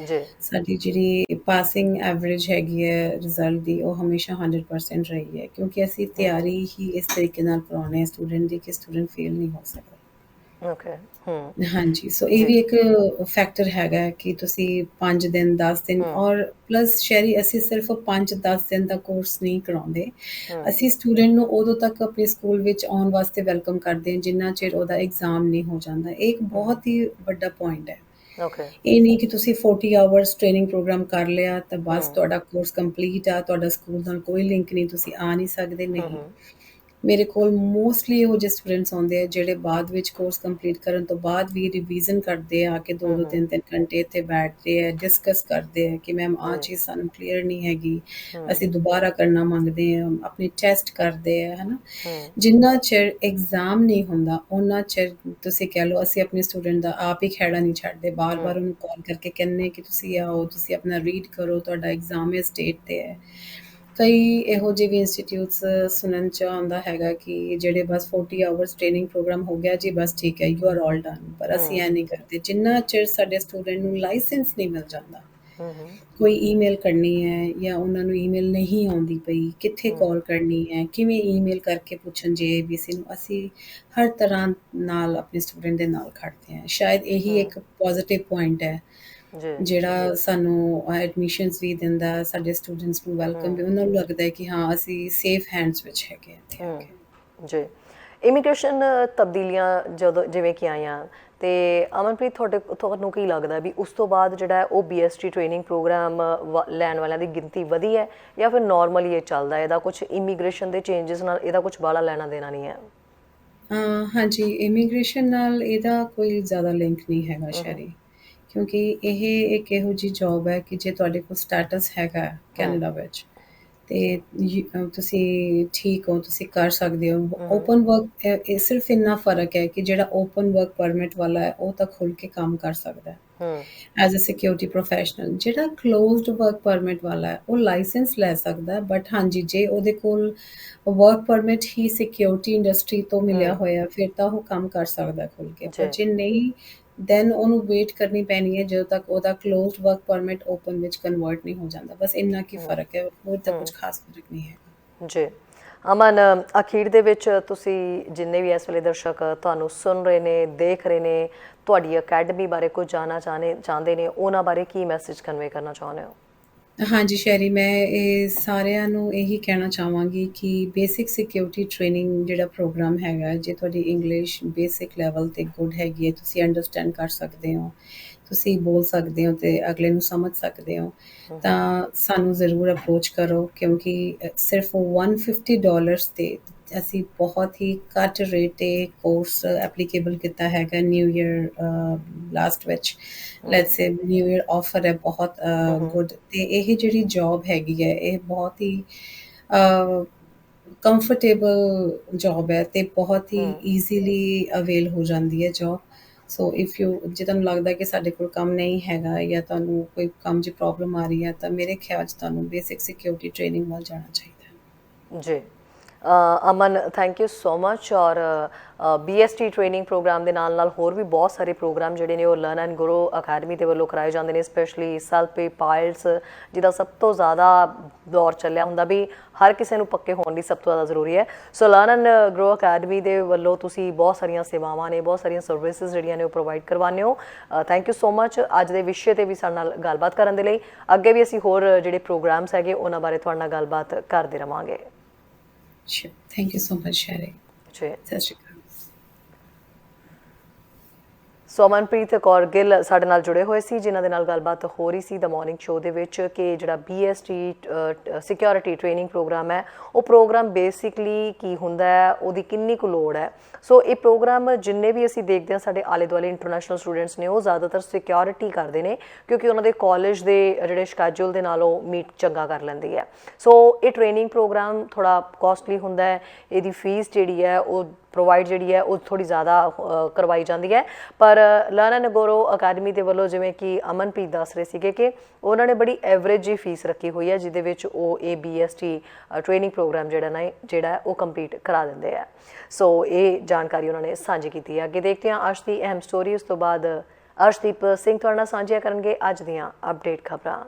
ਜੀ।
ਸਾਡੀ ਜਿਹੜੀ ਪਾਸਿੰਗ ਐਵਰੇਜ ਹੈਗੀ ਹੈ ਰਿਜ਼ਲਟ ਦੀ ਉਹ ਹਮੇਸ਼ਾ 100% ਰਹੀ ਹੈ ਕਿਉਂਕਿ ਅਸੀਂ ਤਿਆਰੀ ਹੀ ਇਸ ਤਰੀਕੇ ਨਾਲ ਕਰਾਉਂਦੇ ਹਾਂ ਸਟੂਡੈਂਟ ਦੀ ਕਿ ਸਟੂਡੈਂਟ ਫੇਲ ਨਹੀਂ ਹੋ ਸਕਦਾ।
ਓਕੇ ਹਮ
ਹਾਂਜੀ ਸੋ ਇਹ ਵੀ ਇੱਕ ਫੈਕਟਰ ਹੈਗਾ ਹੈ ਕਿ ਤੁਸੀਂ 5 ਦਿਨ 10 ਦਿਨ ਔਰ ਪਲੱਸ ਸ਼ਹਿਰੀ ਅਸੀਂ ਸਿਰਫ 5-10 ਦਿਨ ਦਾ ਕੋਰਸ ਨਹੀਂ ਕਰਾਉਂਦੇ। ਅਸੀਂ ਸਟੂਡੈਂਟ ਨੂੰ ਉਦੋਂ ਤੱਕ ਆਪਣੇ ਸਕੂਲ ਵਿੱਚ ਆਉਣ ਵਾਸਤੇ ਵੈਲਕਮ ਕਰਦੇ ਹਾਂ ਜਿੰਨਾ ਚਿਰ ਉਹਦਾ ਐਗਜ਼ਾਮ ਨਹੀਂ ਹੋ ਜਾਂਦਾ। ਇਹ ਇੱਕ ਬਹੁਤ ਹੀ ਵੱਡਾ ਪੁਆਇੰਟ ਹੈ।
ਓਕੇ
ਇਹ ਨਹੀਂ ਕਿ ਤੁਸੀਂ 40 ਆਵਰਸ ਟ੍ਰੇਨਿੰਗ ਪ੍ਰੋਗਰਾਮ ਕਰ ਲਿਆ ਤਾਂ ਬਸ ਤੁਹਾਡਾ ਕੋਰਸ ਕੰਪਲੀਟ ਆ ਤੁਹਾਡਾ ਸਕੂਲ ਨਾਲ ਕੋਈ ਲਿੰਕ ਨਹੀਂ ਤੁਸੀਂ ਆ ਨਹੀਂ ਸਕਦੇ ਨਹੀਂ। ਮੇਰੇ ਕੋਲ ਮੋਸਟਲੀ ਇਹੋ ਜਿਹੇ ਸਟੂਡੈਂਟਸ ਆਉਂਦੇ ਆ ਜਿਹੜੇ ਬਾਅਦ ਵਿੱਚ ਕੋਰਸ ਕੰਪਲੀਟ ਕਰਨ ਤੋਂ ਬਾਅਦ ਵੀ ਰਿਵੀਜ਼ਨ ਕਰਦੇ ਆ ਕਿ ਦੋ ਦੋ ਤਿੰਨ ਤਿੰਨ ਘੰਟੇ ਇੱਥੇ ਬੈਠਦੇ ਆ ਡਿਸਕਸ ਕਰਦੇ ਆ ਕਿ ਮੈਮ
ਜੀ
ਚੀਜ਼ ਸਾਨੂੰ ਕਲੀਅਰ ਨਹੀਂ ਹੈਗੀ। ਅਸੀਂ ਦੁਬਾਰਾ ਕਰਨਾ ਮੰਗਦੇ ਆ ਆਪਣੇ ਟੈਸਟ ਕਰਦੇ ਆ ਹਨਾ। ਜਿੰਨਾ ਚਿਰ ਐਗਜ਼ਾਮ ਨਹੀਂ ਹੁੰਦਾ ਉਹਨਾਂ ਚਿਰ ਤੁਸੀਂ ਕਹਿ ਲਓ ਅਸੀਂ ਆਪਣੇ ਸਟੂਡੈਂਟ ਦਾ ਆਪ ਹੀ ਖਹਿੜਾ ਨਹੀਂ ਛੱਡਦੇ। ਬਾਰ-ਬਾਰ ਉਹਨੂੰ ਕਾਲ ਕਰਕੇ ਕਹਿੰਨੇ ਕਿ ਤੁਸੀਂ ਆਓ ਤੁਸੀਂ ਆਪਣਾ ਰੀਡ ਕਰੋ ਤੁਹਾਡਾ ਐਗਜ਼ਾਮ ਇਸ ਡੇਟ ਤੇ ਹੈ। ਕਈ ਇਹੋ ਜਿਹੇ ਵੀ ਇੰਸਟੀਚਿਊਟਸ ਸੁਣਨ ਚ ਆਉਂਦਾ ਹੈਗਾ ਕਿ ਜਿਹੜੇ ਬਸ 40 ਆਵਰਸ ਟ੍ਰੇਨਿੰਗ ਪ੍ਰੋਗਰਾਮ ਹੋ ਗਿਆ ਜੀ ਬਸ ਠੀਕ ਹੈ ਯੂ ਆਰ ਆਲ ਡਨ ਪਰ ਅਸੀਂ ਐ ਨਹੀਂ ਕਰਦੇ ਜਿੰਨਾ ਚਿਰ ਸਾਡੇ ਸਟੂਡੈਂਟ ਨੂੰ ਲਾਇਸੈਂਸ ਨਹੀਂ ਮਿਲ ਜਾਂਦਾ ਕੋਈ ਈਮੇਲ ਕਰਨੀ ਹੈ ਜਾਂ ਉਹਨਾਂ ਨੂੰ ਈਮੇਲ ਨਹੀਂ ਆਉਂਦੀ ਪਈ ਕਿੱਥੇ ਕਾਲ ਕਰਨੀ ਹੈ ਕਿਵੇਂ ਈਮੇਲ ਕਰਕੇ ਪੁੱਛਣ ਜੇ ਏਬੀਸੀ ਨੂੰ ਅਸੀਂ ਹਰ ਤਰ੍ਹਾਂ ਨਾਲ ਆਪਣੇ ਸਟੂਡੈਂਟ ਦੇ ਨਾਲ ਖੜਦੇ ਹਾਂ। ਸ਼ਾਇਦ ਇਹੀ ਇੱਕ ਪੋਜ਼ਿਟਿਵ ਪੁਆਇੰਟ ਹੈ
ਜੀ।
ਜਿਹੜਾ ਸਾਨੂੰ ਐਡਮਿਸ਼ਨਸ ਵੀ ਦਿੰਦਾ ਸਾਡੇ ਸਟੂਡੈਂਟਸ ਨੂੰ ਵੈਲਕਮ ਵੀ ਉਹਨਾਂ ਨੂੰ ਲੱਗਦਾ ਹੈ ਕਿ ਹਾਂ ਅਸੀਂ ਸੇਫ ਹੈਂਡਸ ਵਿੱਚ ਹੈਗੇ ਹਾਂ ਇੱਥੇ ਆ ਕੇ।
ਹਮ, ਜੀ। ਇਮੀਗ੍ਰੇਸ਼ਨ ਤਬਦੀਲੀਆਂ ਜਦੋਂ ਜਿਵੇਂ ਕਿ ਆਈਆਂ ਤੇ ਅਮਨਪ੍ਰੀਤ ਤੁਹਾਡੇ ਤੁਹਾਨੂੰ ਕੀ ਲੱਗਦਾ ਵੀ ਉਸ ਤੋਂ ਬਾਅਦ ਜਿਹੜਾ ਹੈ ਉਹ ਬੀਐਸਟੀ ਟ੍ਰੇਨਿੰਗ ਪ੍ਰੋਗਰਾਮ ਲੈਣ ਵਾਲਿਆਂ ਦੀ ਗਿਣਤੀ ਵਧੀ ਹੈ ਜਾਂ ਫਿਰ ਨਾਰਮਲੀ ਇਹ ਚੱਲਦਾ ਹੈ? ਇਹਦਾ ਕੁਝ ਇਮੀਗ੍ਰੇਸ਼ਨ ਦੇ ਚੇਂजेस ਨਾਲ ਇਹਦਾ ਕੁਝ ਬਾਲਾ ਲੈਣਾ ਦੇਣਾ ਨਹੀਂ ਹੈ?
ਅਹ ਹਾਂਜੀ। ਇਮੀਗ੍ਰੇਸ਼ਨ ਨਾਲ ਇਹਦਾ ਕੋਈ ਜ਼ਿਆਦਾ ਲਿੰਕ ਨਹੀਂ ਹੈਗਾ ਸ਼ੈਰੀ ਕਿਉਂਕਿ ਇਹ ਇੱਕ ਇਹੋ ਜਿਹੀ ਜੌਬ ਹੈ ਕਿ ਜੇ ਤੁਹਾਡੇ ਕੋਲ ਸਟੇਟਸ ਹੈਗਾ ਕੈਨੇਡਾ ਵਿੱਚ ਤੇ ਤੁਸੀਂ ਠੀਕ ਹੋ ਤੁਸੀਂ ਕਰ ਸਕਦੇ ਹੋ। ਓਪਨ ਵਰਕ ਇਹ ਸਿਰਫ ਇੰਨਾ ਫ਼ਰਕ ਹੈ ਕਿ ਜਿਹੜਾ ਓਪਨ ਵਰਕ ਪਰਮਿਟ ਵਾਲਾ ਹੈ ਉਹ ਤਾਂ ਖੁੱਲ ਕੇ ਕੰਮ ਕਰ ਸਕਦਾ ਹੈ। ਐਜ਼ ਅ ਸਿਕਿਉਰਿਟੀ ਪ੍ਰੋਫੈਸ਼ਨਲ ਜਿਹੜਾ ਕਲੋਜ਼ਡ ਵਰਕ ਪਰਮਿਟ ਵਾਲਾ ਹੈ ਉਹ ਲਾਇਸੈਂਸ ਲੈ ਸਕਦਾ ਹੈ ਬਟ ਹਾਂਜੀ ਜੇ ਉਹਦੇ ਕੋਲ ਵਰਕ ਪਰਮਿਟ ਹੀ ਸਿਕਿਉਰਿਟੀ ਇੰਡਸਟਰੀ ਤੋਂ ਮਿਲਿਆ ਹੋਇਆ ਫਿਰ ਤਾਂ ਉਹ ਕੰਮ ਕਰ ਸਕਦਾ ਖੁੱਲ ਕੇ। ਪਰ
ਜੀ।
ਜੇ ਨਹੀਂ ਦੈਨ ਉਹਨੂੰ ਵੇਟ ਕਰਨੀ ਪੈਣੀ ਹੈ ਜਦੋਂ ਤੱਕ ਉਹਦਾ ਕਲੋਜ਼ਡ ਵਰਕ ਪਰਮਿਟ ਓਪਨ ਵਿੱਚ ਕਨਵਰਟ ਨਹੀਂ ਹੋ ਜਾਂਦਾ। ਬਸ ਇੰਨਾ ਕੀ ਫ਼ਰਕ ਹੈ ਹੋਰ ਤਾਂ ਕੁਝ ਖਾਸ ਫ਼ਰਕ ਨਹੀਂ ਹੈ।
ਜੀ। ਅਮਨ ਅਖੀਰ ਦੇ ਵਿੱਚ ਤੁਸੀਂ ਜਿੰਨੇ ਵੀ ਇਸ ਵੇਲੇ ਦਰਸ਼ਕ ਤੁਹਾਨੂੰ ਸੁਣ ਰਹੇ ਨੇ ਦੇਖ ਰਹੇ ਨੇ ਤੁਹਾਡੀ ਅਕੈਡਮੀ ਬਾਰੇ ਕੁਝ ਜਾਣਨਾ ਚਾਹਨੇ ਚਾਹੁੰਦੇ ਨੇ ਉਹਨਾਂ ਬਾਰੇ ਕੀ ਮੈਸੇਜ ਕਨਵੇ ਕਰਨਾ ਚਾਹੁੰਦੇ ਹੋ?
ਹਾਂਜੀ ਸ਼ੈਰੀ ਮੈਂ ਇਹ ਸਾਰਿਆਂ ਨੂੰ ਇਹੀ ਕਹਿਣਾ ਚਾਹਾਂਗੀ ਕਿ ਬੇਸਿਕ ਸਿਕਿਉਰਿਟੀ ਟ੍ਰੇਨਿੰਗ ਜਿਹੜਾ ਪ੍ਰੋਗਰਾਮ ਹੈਗਾ ਜੇ ਤੁਹਾਡੀ ਇੰਗਲਿਸ਼ ਬੇਸਿਕ ਲੈਵਲ ਤੇ ਗੁੱਡ ਹੈਗੀ ਹੈ ਤੁਸੀਂ ਅੰਡਰਸਟੈਂਡ ਕਰ ਸਕਦੇ ਹੋ ਤੁਸੀਂ ਬੋਲ ਸਕਦੇ ਹੋ ਤੇ ਅਗਲੇ ਨੂੰ ਸਮਝ ਸਕਦੇ ਹੋ ਤਾਂ ਸਾਨੂੰ ਜ਼ਰੂਰ ਅਪਰੋਚ ਕਰੋ ਕਿਉਂਕਿ ਅ, ਸਿਰਫ 150 ਡਾਲਰਸ ਤੇ ਅਸੀਂ ਬਹੁਤ ਹੀ ਘੱਟ ਰੇਟ ਤੇ ਕੋਰਸ ਐਪਲੀਕੇਬਲ ਕੀਤਾ ਹੈਗਾ ਨਿਊ ਇਅਰ ਲਾਸਟ ਵਿੱਚ। Let's say new year offer ਹੈ ਬਹੁਤ ਗੁੱਡ ਤੇ ਇਹ ਜਿਹੜੀ ਜੌਬ ਹੈਗੀ ਹੈ ਇਹ ਬਹੁਤ ਹੀ ਕੰਫਰਟੇਬਲ ਜੌਬ ਹੈ ਤੇ ਬਹੁਤ ਹੀ ਈਜ਼ੀਲੀ ਅਵੇਲ ਹੋ ਜਾਂਦੀ ਹੈ ਜੌਬ ਸੋ ਇਫ ਯੂ ਜੇ ਤੁਹਾਨੂੰ ਲੱਗਦਾ ਕਿ ਸਾਡੇ ਕੋਲ ਕੰਮ ਨਹੀਂ ਹੈਗਾ ਜਾਂ ਤੁਹਾਨੂੰ ਕੋਈ ਕੰਮ 'ਚ ਪ੍ਰੋਬਲਮ ਆ ਰਹੀ ਹੈ ਤਾਂ ਮੇਰੇ ਖਿਆਲ 'ਚ ਤੁਹਾਨੂੰ ਬੇਸਿਕ ਸਿਕਿਉਰਿਟੀ ਟ੍ਰੇਨਿੰਗ ਵੱਲ ਜਾਣਾ ਚਾਹੀਦਾ ਹੈ।
ਜੀ। Aman thank you so much ਔਰ ਬੀਐਸਟੀ ਟ੍ਰੇਨਿੰਗ ਪ੍ਰੋਗਰਾਮ ਦੇ ਨਾਲ ਨਾਲ ਹੋਰ ਵੀ ਬਹੁਤ ਸਾਰੇ ਪ੍ਰੋਗਰਾਮ ਜਿਹੜੇ ਨੇ ਉਹ ਲਰਨ ਐਂਡ ਗਰੋ ਅਕੈਡਮੀ ਦੇ ਵੱਲੋਂ ਕਰਾਏ ਜਾਂਦੇ ਨੇ ਸਪੈਸ਼ਲੀ ਸੈਲਫ ਪਾਇਲਟਸ ਜਿਹਦਾ ਸਭ ਤੋਂ ਜ਼ਿਆਦਾ ਦੌਰ ਚੱਲਿਆ ਹੁੰਦਾ ਵੀ ਹਰ ਕਿਸੇ ਨੂੰ ਪੱਕੇ ਹੋਣ ਲਈ ਸਭ ਤੋਂ ਜ਼ਿਆਦਾ ਜ਼ਰੂਰੀ ਹੈ। So learn and grow academy ਦੇ ਵੱਲੋਂ ਤੁਸੀਂ ਬਹੁਤ ਸਾਰੀਆਂ ਸੇਵਾਵਾਂ ਨੇ, ਬਹੁਤ ਸਾਰੀਆਂ ਸਰਵਿਸਿਜ਼ ਜਿਹੜੀਆਂ ਨੇ ਉਹ ਪ੍ਰੋਵਾਈਡ ਕਰਵਾਉਂਦੇ ਹੋ। ਥੈਂਕ ਯੂ ਸੋ ਮਚ ਅੱਜ ਦੇ ਵਿਸ਼ੇ ਤੇ ਵੀ ਸਾਡੇ ਨਾਲ ਗੱਲਬਾਤ ਕਰਨ ਦੇ ਲਈ। ਅੱਗੇ ਵੀ ਅਸੀਂ ਹੋਰ ਜਿਹੜੇ ਪ੍ਰੋਗਰਾਮਸ ਹੈਗੇ, ਉਹਨਾਂ ਬਾਰੇ ਤੁਹਾਡੇ ਨਾਲ ਗੱਲਬਾਤ ਕਰਦੇ ਰਵਾਂਗੇ।
Sure. Thank you so
much,
Sherry. Sure. Sure.
ਸੋ ਅਮਨਪ੍ਰੀਤ ਕੌਰ ਗਿੱਲ ਸਾਡੇ ਨਾਲ ਜੁੜੇ ਹੋਏ ਸੀ, ਜਿਨ੍ਹਾਂ ਦੇ ਨਾਲ ਗੱਲਬਾਤ ਹੋ ਰਹੀ ਸੀ ਦ ਮਾਰਨਿੰਗ ਸ਼ੋਅ ਦੇ ਵਿੱਚ ਕਿ ਜਿਹੜਾ ਬੀਐਸਟੀ ਸਿਕਿਉਰਿਟੀ ਟ੍ਰੇਨਿੰਗ ਪ੍ਰੋਗਰਾਮ ਹੈ, ਉਹ ਪ੍ਰੋਗਰਾਮ ਬੇਸਿਕਲੀ ਕੀ ਹੁੰਦਾ ਹੈ, ਉਹਦੀ ਕਿੰਨੀ ਕੁ ਲੋੜ ਹੈ? ਸੋ ਇਹ ਪ੍ਰੋਗਰਾਮ ਜਿੰਨੇ ਵੀ ਅਸੀਂ ਦੇਖਦੇ ਹਾਂ, ਸਾਡੇ ਆਲੇ ਦੁਆਲੇ ਇੰਟਰਨੈਸ਼ਨਲ ਸਟੂਡੈਂਟਸ ਨੇ, ਉਹ ਜ਼ਿਆਦਾਤਰ ਸਿਕਿਉਰਿਟੀ ਕਰਦੇ ਨੇ, ਕਿਉਂਕਿ ਉਹਨਾਂ ਦੇ ਕਾਲਜ ਦੇ ਜਿਹੜੇ ਸ਼ੈਡਿਊਲ ਦੇ ਨਾਲ ਉਹ ਮੀਟ ਚੰਗਾ ਕਰ ਲੈਂਦੀ ਹੈ ਸੋ ਇਹ ਟ੍ਰੇਨਿੰਗ ਪ੍ਰੋਗਰਾਮ ਥੋੜਾ ਕਾਸਟਲੀ ਹੁੰਦਾ ਹੈ, ਇਹਦੀ ਫੀਸ ਜਿਹੜੀ ਹੈ, ਉਹ ਪ੍ਰੋਵਾਈਡ ਜਿਹੜੀ ਹੈ ਉਹ ਥੋੜੀ ਜ਼ਿਆਦਾ ਕਰਵਾਈ ਜਾਂਦੀ ਹੈ। ਪਰ ਲਰਨ ਨਗੋਰੋ ਅਕੈਡਮੀ ਦੇ ਵੱਲੋਂ ਜਿਵੇਂ ਕਿ ਅਮਨਪ੍ਰੀਤ ਦੱਸ ਰਹੇ ਸੀਗੇ ਕਿ ਉਹਨਾਂ ਨੇ ਬੜੀ ਐਵਰੇਜ ਜੀ ਫੀਸ ਰੱਖੀ ਹੋਈ ਹੈ, ਜਿਹਦੇ ਵਿੱਚ ਉਹ ਇਹ ਬੀਐਸਟੀ ਟ੍ਰੇਨਿੰਗ ਪ੍ਰੋਗਰਾਮ ਜਿਹੜਾ ਨਾ, ਜਿਹੜਾ ਉਹ ਕੰਪਲੀਟ ਕਰਾ ਦਿੰਦੇ ਆ। ਸੋ ਇਹ ਜਾਣਕਾਰੀ ਉਹਨਾਂ ਨੇ ਸਾਂਝੀ ਕੀਤੀ ਹੈ। ਅੱਗੇ ਦੇਖਦੇ ਹਾਂ ਅੱਜ ਦੀ ਅਹਿਮ ਸਟੋਰੀ ਉਸ ਤੋਂ ਬਾਅਦ ਅਰਸ਼ਦੀਪ ਸਿੰਘ ਤੁਹਾਡੇ ਨਾਲ ਸਾਂਝੀਆਂ ਕਰਨਗੇ ਅੱਜ ਦੀਆਂ ਅਪਡੇਟ ਖਬਰਾਂ।